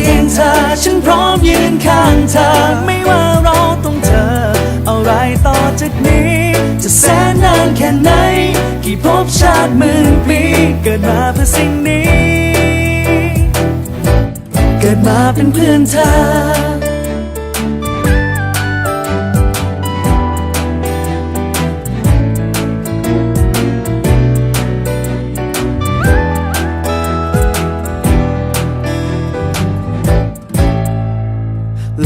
ยืนเคียงเธอ ฉันพร้อมยืนข้างเธอ ไม่ว่าเราต้องเจออะไรต่อจากนี้ จะแสนนานแค่ไหน กี่ภพชาติหมื่นปี เกิดมาเพื่อสิ่งนี้ เกิดมาเป็นเพื่อนเธอ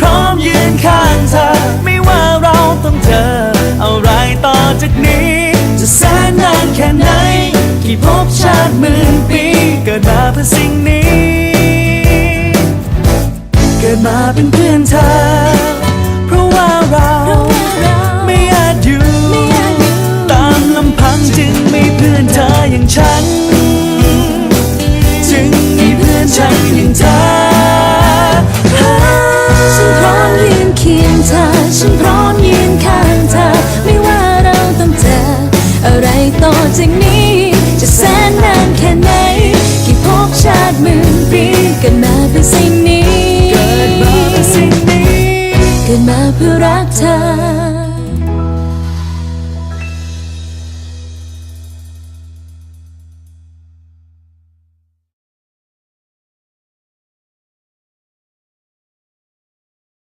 พร้อมยืนข้างเธอ ไม่ว่าเราต้องเจอ อะไรต่อจากนี้ จะแสนนานแค่ไหน กี่ภพชาติหมื่นปี เกิดมาเพื่อสิ่งนี้ เกิดมาเป็นเพื่อนเธอ เพราะว่าเราไม่อาจอยู่ ตามลำพังจึงมีเพื่อนเธออย่างฉัน นนานแค่ไหน กี่ภพชาติหมื่นปีเกิดมาเป็นสิ่งนี้ เกิดมาเป็นสิ่งนี้ เกิดมาเพื่อรักเธอ